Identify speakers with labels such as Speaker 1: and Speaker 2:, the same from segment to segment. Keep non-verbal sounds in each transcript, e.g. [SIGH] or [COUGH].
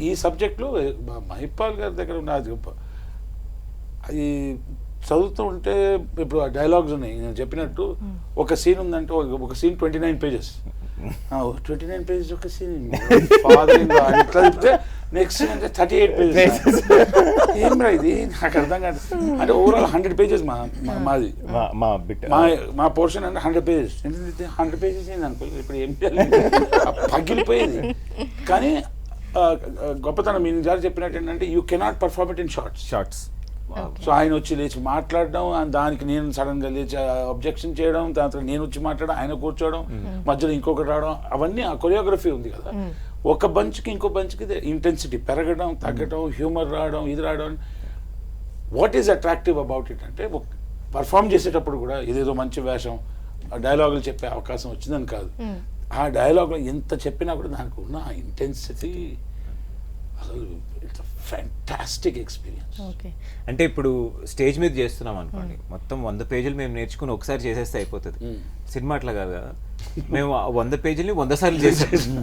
Speaker 1: ఈ సబ్జెక్ట్లో మహిపాల్ గారి దగ్గర ఉన్న అది గొప్ప. అది చదువుతూ ఉంటే ఇప్పుడు ఆ డైలాగ్స్ ఉన్నాయి. నేను చెప్పినట్టు ఒక సీన్ ఉందంటే ఒక- scene twenty nine pages twenty nine pages ఒక సీన్ ఫాదర్ ఇట్లా చెప్తే నెక్స్ట్ సీన్ అంటే థర్టీ ఎయిట్ పేజెస్ ఏం రా ఇది? నాకు అర్థం కాదు. అంటే ఓవరాల్ హండ్రెడ్ పేజెస్ మా మాది.
Speaker 2: మా మా బిట్
Speaker 1: మా మా పోర్షన్ అంటే హండ్రెడ్ పేజెస్ హండ్రెడ్ పేజెస్ ఏంది అనుకో ఇప్పుడు ఏం చేయాలి? [LAUGHS] పగిలిపోయేది. కానీ గొప్పతనం మీ జారి చెప్పినట్టు ఏంటంటే you cannot perform it in shorts
Speaker 2: shorts
Speaker 1: so ఆయన వచ్చి లేచి మాట్లాడడం దానికి నేను సడన్గా లేచి అబ్జెక్షన్ చేయడం దాని తర్వాత నేను వచ్చి మాట్లాడడం ఆయన కూర్చోవడం మధ్యలో ఇంకొకటి రావడం అవన్నీ ఆ కొరియోగ్రఫీ ఉంది కదా. ఒక బంచ్కి ఇంకో బంచ్కి ఇంటెన్సిటీ పెరగడం తగ్గడం హ్యూమర్ రావడం ఇది రావడం. What is attractive about it అంటే పర్ఫామ్ చేసేటప్పుడు కూడా ఇదేదో మంచి వేషం డైలాగులు చెప్పే అవకాశం వచ్చిందని కాదు. ఆ డైలాగ్లో ఎంత చెప్పినా కూడా దానికి ఉన్న ఇంటెన్సిటీ అసలు ఇట్స్ ఫ్యాంటాస్టిక్ ఎక్స్పీరియన్స్
Speaker 3: ఓకే.
Speaker 2: అంటే ఇప్పుడు స్టేజ్ మీద చేస్తున్నాం అనుకోండి మొత్తం వంద పేజీలు మేము నేర్చుకుని ఒకసారి చేసేస్తే అయిపోతుంది. సినిమా అట్లా కాదు కదా. మేము ఆ వంద పేజీలని వంద సార్లు [LAUGHS] చేసాం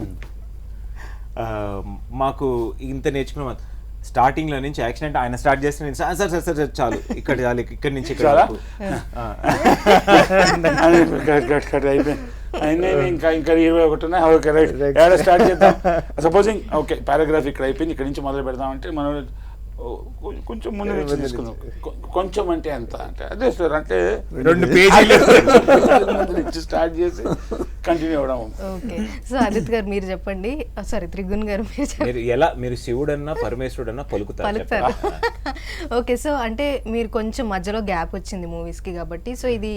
Speaker 2: ఆ, మాకు ఇంత నేర్చుకున్నాం. స్టార్టింగ్లో నుంచి యాక్షన్ అంటే ఆయన స్టార్ట్ చేస్తే నేను సార్ సార్ సార్ చాలు. ఇక్కడ చాలు ఇక్కడ నుంచి ఇక్కడ
Speaker 1: చాలా?
Speaker 2: వరకు." ఆ.
Speaker 1: అయిపోయింది. ఇంకా ఇంకా ఇరవై ఒకటి ఉన్నాయి. Okay right. ఏడ స్టార్ట్ చేద్దాం? సపోజింగ్ ఓకే పారాగ్రాఫ్ ఇక్కడ అయిపోయింది. ఇక్కడ నుంచి మొదలు పెడదాం అంటే మనం కొంచెం ముందు నుంచి తీసుకుందాం. కొంచెం అంటే ఎంత? అంటే అదే సార్ అంటే
Speaker 2: రెండు పేజీలు
Speaker 1: ముందు నుంచి స్టార్ట్ చేసి కంటిన్యూ అవ్వడం
Speaker 3: ఓకే. సో ఆదిత్ గారు మీరు చెప్పండి. సారీ త్రిగుణ్ గారు మీరు
Speaker 2: మీరు ఎలా మీరు శివుడన్నా పరమేశ్వరుడన్నా పలుకుతారు
Speaker 3: పలుకుతారు. [LAUGHS] ఓకే సో అంటే మీరు కొంచెం మధ్యలో గ్యాప్ వచ్చింది మూవీస్కి కాబట్టి సో ఇది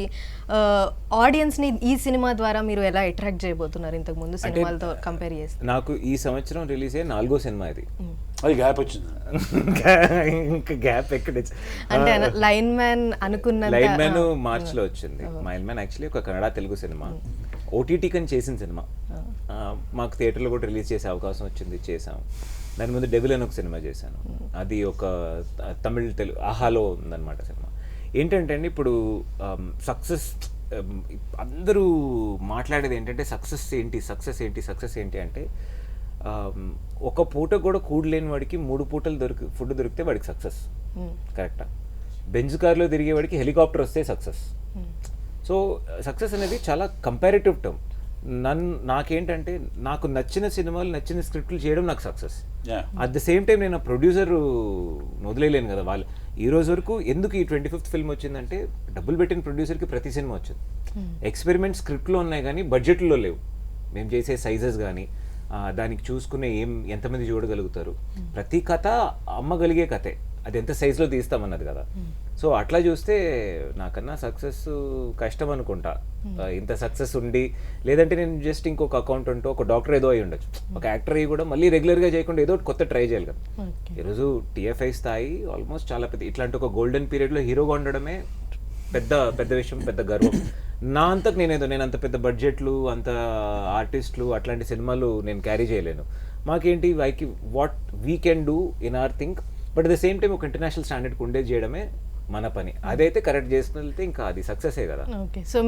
Speaker 3: ఆడియన్స్ని ఈ సినిమా ద్వారా మీరు ఎలా అట్రాక్ట్ చేయబోతున్నారు ఇంతకు ముందు సినిమాలతో కంపేర్ చేస్తే?
Speaker 2: నాకు ఈ సంవత్సరం రిలీజ్ అయ్యే నాలుగో సినిమా ఇది.
Speaker 1: అది గ్యాప్ వచ్చింది. [LAUGHS]
Speaker 2: ఇంకా గ్యాప్ ఎక్కడ
Speaker 3: అంటే లైన్ మ్యాన్ అనుకున్నంత
Speaker 2: లైన్ మ్యాన్ మార్చ్లో వచ్చింది. మైల్ మ్యాన్ యాక్చువల్లీ ఒక కన్నడ తెలుగు సినిమా. ఓటీటీ కని చేసిన సినిమా. మాకు థియేటర్లో కూడా రిలీజ్ చేసే అవకాశం వచ్చింది చేసాం. దాని ముందు డెవిల్ అని ఒక సినిమా చేశాను. అది ఒక తమిళ్ తెలుగు ఆహాలో ఉందన్నమాట సినిమా. ఏంటంటే అండి ఇప్పుడు సక్సెస్ అందరూ మాట్లాడేది ఏంటంటే సక్సెస్ ఏంటి సక్సెస్ ఏంటి సక్సెస్ ఏంటి అంటే ఒక పూట కూడా కూడలేని వాడికి మూడు పూటలు దొరికి ఫుడ్ దొరికితే వాడికి సక్సెస్. కరెక్టా? బెంజ్ కార్లో తిరిగేవాడికి హెలికాప్టర్ వస్తే సక్సెస్. సో సక్సెస్ అనేది చాలా కంపారిటివ్ టర్మ్ నన్ను నాకేంటంటే నాకు నచ్చిన సినిమాలు నచ్చిన స్క్రిప్ట్లు చేయడం నాకు success. At the same time నేను ప్రొడ్యూసర్ వదిలేయలేను కదా వాళ్ళు. ఈ రోజు వరకు ఎందుకు ఈ ట్వంటీ ఫిఫ్త్ ఫిల్మ్ వచ్చిందంటే డబ్బులు పెట్టిన ప్రొడ్యూసర్కి ప్రతి సినిమా వచ్చింది. ఎక్స్పెరిమెంట్ స్క్రిప్ట్లో ఉన్నాయి కానీ బడ్జెట్లో లేవు. మేము చేసే సైజెస్ కానీ దానికి చూసుకునే ఏం ఎంతమంది చూడగలుగుతారు. ప్రతి కథ అమ్మగలిగే కథే. అది ఎంత సైజులో తీస్తామన్నది కదా. సో అట్లా చూస్తే నాకన్నా సక్సెస్ కష్టం అనుకుంటా. ఆ, ఇంత సక్సెస్ ఉండి లేదంటే నేను జస్ట్ ఇంకొక అకౌంటెంట్ ఒక డాక్టర్ ఏదో అయి ఉండొచ్చు. ఒక యాక్టర్ అయ్యి కూడా మళ్ళీ రెగ్యులర్గా చేయకుండా ఏదో కొత్త ట్రై చేయాలి కదా. ఈరోజు టీఎఫ్ఐ స్థాయి ఆల్మోస్ట్ చాలా పెద్ద ఇట్లాంటి ఒక గోల్డెన్ పీరియడ్లో హీరోగా ఉండడమే పెద్ద పెద్ద విషయం పెద్ద గర్వం. నా అంతకు నేనేదో నేను అంత పెద్ద బడ్జెట్లు అంత ఆర్టిస్టులు అట్లాంటి సినిమాలు నేను క్యారీ చేయలేను. మాకేంటి వైకి what we can do in or think but the same time ఒక ఇంటర్నేషనల్ స్టాండర్డ్కి ఉండేది చేయడమే మన పని. అదైతే కరెక్ట్ చేసుకుని వెళ్తే ఇంకా అది సక్సెసే కదా.
Speaker 3: ఓకే. సో